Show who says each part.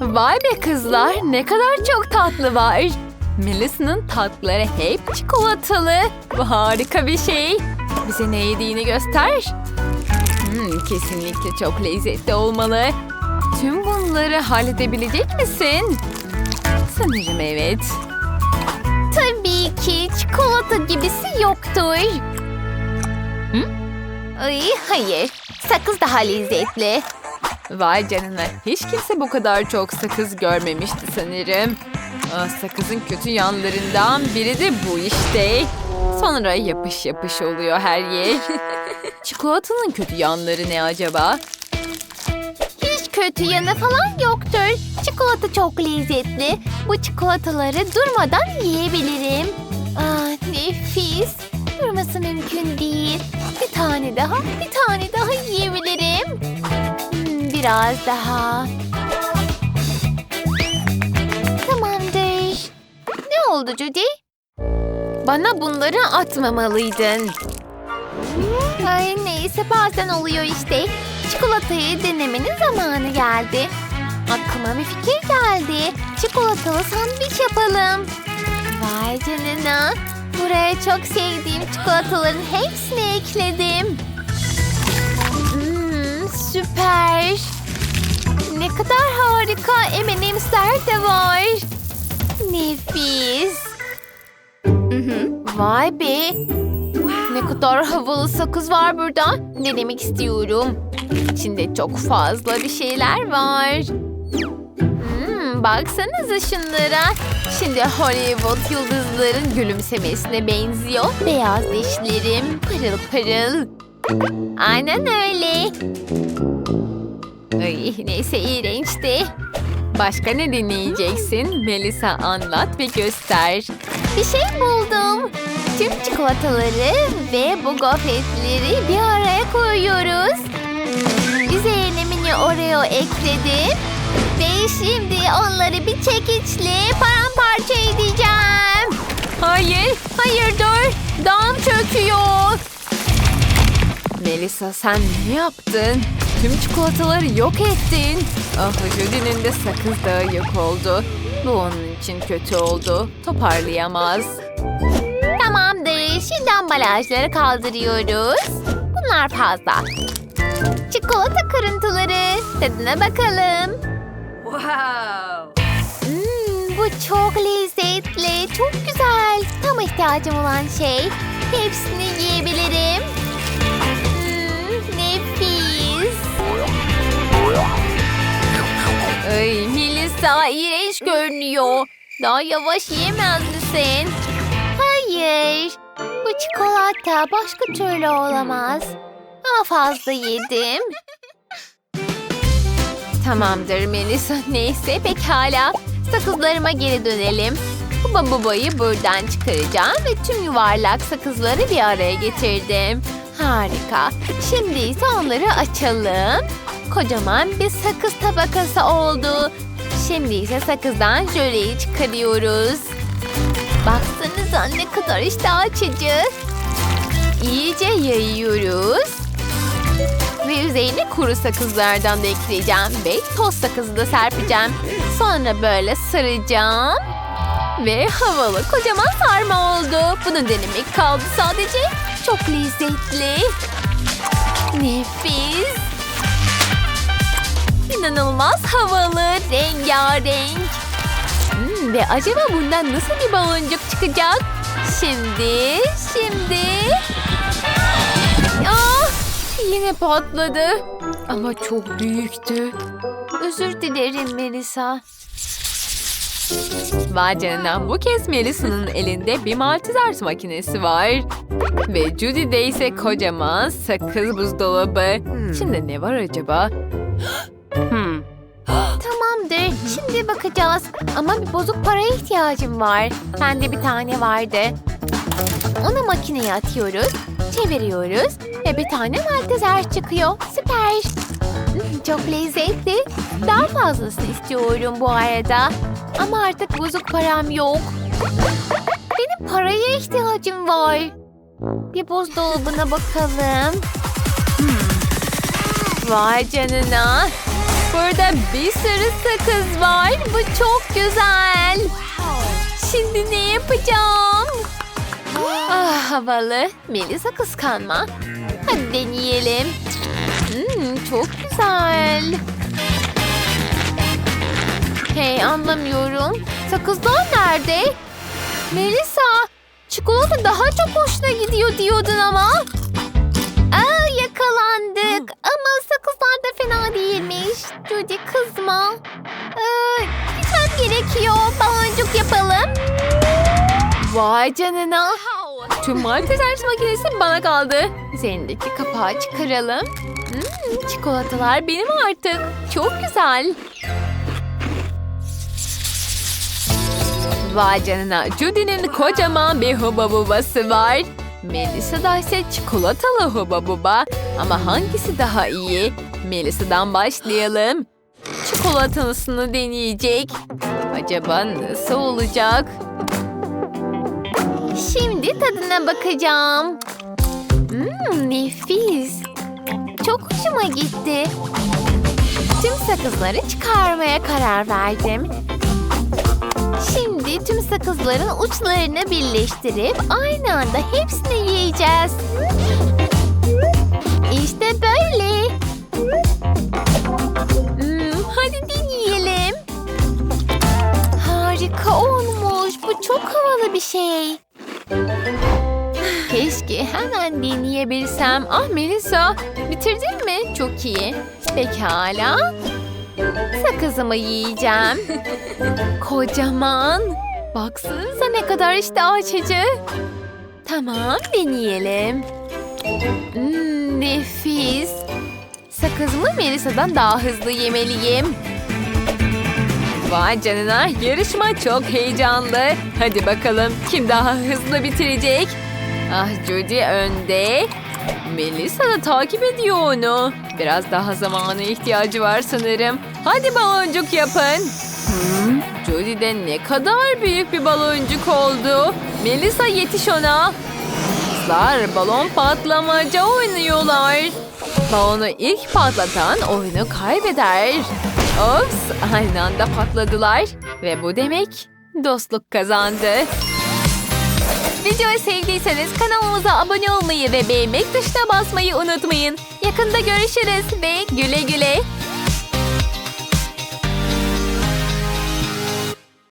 Speaker 1: Vay be kızlar ne kadar çok tatlı var. Melisa'nın tatlıları hep çikolatalı. Bu harika bir şey. Bize ne yediğini göster. Hmm, kesinlikle çok lezzetli olmalı. Tüm bunları halledebilecek misin? Sanırım evet.
Speaker 2: Tabii ki çikolata gibisi yoktur.
Speaker 1: Hı?
Speaker 2: Ay, hayır. Sakız daha lezzetli.
Speaker 1: Vay canına hiç kimse bu kadar çok sakız görmemişti sanırım. Aa, sakızın kötü yanlarından biri de bu işte. Sonra yapış yapış oluyor her yer. Çikolatanın kötü yanları ne acaba?
Speaker 2: Hiç kötü yanı falan yoktur. Çikolata çok lezzetli. Bu çikolataları durmadan yiyebilirim. Aa, nefis. Durması mümkün değil. Bir tane daha, bir tane daha yiyebilirim. Biraz daha. Tamamdır. Ne oldu Judy? Bana bunları atmamalıydın. Ay neyse bazen oluyor işte. Çikolatayı denemenin zamanı geldi. Aklıma bir fikir geldi. Çikolatalı sandviç yapalım. Vay canına. Buraya çok sevdiğim çikolataların hepsini ekledim. Hmm, süper. Ne kadar harika M&M'sler de var. Nefis. Vay be. Ne kadar havalı sakız var burada. Denemek istiyorum. İçinde çok fazla bir şeyler var. Hmm, baksanıza şunlara. Şimdi Hollywood yıldızların gülümsemesine benziyor. Beyaz dişlerim pırıl pırıl. Aynen öyle.
Speaker 1: Neyse iğrençti. Başka ne deneyeceksin? Melisa anlat ve göster.
Speaker 2: Bir şey buldum. Tüm çikolataları ve bu gofretleri bir araya koyuyoruz. Üzerine mini Oreo ekledim. Ve şimdi onları bir çekiçle paramparça edeceğim.
Speaker 1: Hayır, hayır dur. Dam çöküyor. Melisa sen ne yaptın? Tüm çikolataları yok ettin. Ah Judy'nin de sakız dağı yok oldu. Bu onun için kötü oldu. Toparlayamaz.
Speaker 2: Tamamdır. Şimdi ambalajları kaldırıyoruz. Bunlar fazla. Çikolata kırıntıları. Tadına bakalım.
Speaker 1: Wow.
Speaker 2: Hmm, bu çok lezzetli. Çok güzel. Tam ihtiyacım olan şey. Hepsini yiyebilirim.
Speaker 1: İğrenç görünüyor.
Speaker 2: Daha yavaş yiyemez misin? Hayır. Bu çikolata başka türlü olamaz. Ama fazla yedim.
Speaker 1: Tamamdır Melisa. Neyse pekala.
Speaker 2: Sakızlarıma geri dönelim.
Speaker 1: Bu babayı buradan çıkaracağım ve tüm yuvarlak sakızları bir araya getirdim. Harika. Şimdi ise onları açalım. Kocaman bir sakız tabakası oldu. Şimdi ise sakızdan jöleyi çıkarıyoruz.
Speaker 2: Baksanıza ne kadar iştah açıcı.
Speaker 1: İyice yayıyoruz. Ve üzerine kuru sakızlardan da ekleyeceğim ve toz sakızı da serpeceğim. Sonra böyle saracağım. Ve havalı kocaman sarma oldu. Bunu denemek kaldı sadece. Çok lezzetli. Nefis. İnanılmaz havalı, rengarenk. Hmm, ve acaba bundan nasıl bir baloncuk çıkacak? Şimdi, şimdi... Ah, yine patladı. Ama çok büyüktü. Özür dilerim Melisa. Vay canına bu kez Melisa'nın elinde bir Maltesers makinesi var. Ve Judy'de ise kocaman sakız buzdolabı. Şimdi ne var acaba? Hmm.
Speaker 2: Tamamdır. Şimdi bakacağız. Ama bir bozuk paraya ihtiyacım var. Bende bir tane vardı. Onu makineye atıyoruz. Çeviriyoruz. Ve bir tane Malteser çıkıyor. Süper. Hmm, Çok lezzetli. Daha fazlasını istiyorum bu arada. Ama artık bozuk param yok. Benim paraya ihtiyacım var. Bir buzdolabına bakalım. Hmm.
Speaker 1: Vay canına. Burada bir sürü sakız var. Bu çok güzel. Şimdi ne yapacağım?
Speaker 2: Ah havalı. Melisa kıskanma. Hadi deneyelim. Hmm, çok güzel. Hey anlamıyorum. Sakızlar nerede? Melisa, çikolata daha çok hoşuna gidiyor diyordun ama. Aa yakalandık. Ama sakızlar da fena değilmiş. Judy kızma. Ee, gitmem gerekiyor. Baloncuk yapalım. Vay canına.
Speaker 1: Tüm market servis makinesi bana kaldı.
Speaker 2: Üzerindeki kapağı çıkaralım.
Speaker 1: Hmm, çikolatalar benim artık. Çok güzel. Vay canına. Judy'nin kocaman bir huba bubası var. Melisa'da ise çikolatalı huba buba. Ama hangisi daha iyi? Melisa'dan başlayalım. Çikolatalısını deneyecek. Acaba nasıl olacak?
Speaker 2: Şimdi tadına bakacağım. Hmm, nefis. Çok hoşuma gitti. Tüm sakızları çıkarmaya karar verdim. Şimdi tüm sakızların uçlarını birleştirip aynı anda hepsini yiyeceğiz. İşte böyle. Hmm, hadi deneyelim. Harika olmuş. Bu çok havalı bir şey. Keşke hemen deneyebilsem. Ah Melisa, bitirdin mi? Çok iyi. Pekala. Sakızımı yiyeceğim. Kocaman. Baksanıza ne kadar iştah açıcı. Tamam, deneyelim. Hmm, nefis. Sakızımı Melisa'dan daha hızlı yemeliyim.
Speaker 1: Vay canına yarışma çok heyecanlı. Hadi bakalım kim daha hızlı bitirecek? Ah Judy önde. Melissa da takip ediyor onu. Biraz daha zamana ihtiyacı var sanırım. Hadi baloncuk yapın. Hmm, Judy de ne kadar büyük bir baloncuk oldu. Melissa yetiş ona. Kızlar balon patlamaca oynuyorlar. Balonu ilk patlatan oyunu kaybeder. Ops, aynı anda patladılar. Ve bu demek dostluk kazandı. Videoyu sevdiyseniz kanalımıza abone olmayı ve beğenmek tuşuna basmayı unutmayın. Yakında görüşürüz ve güle güle.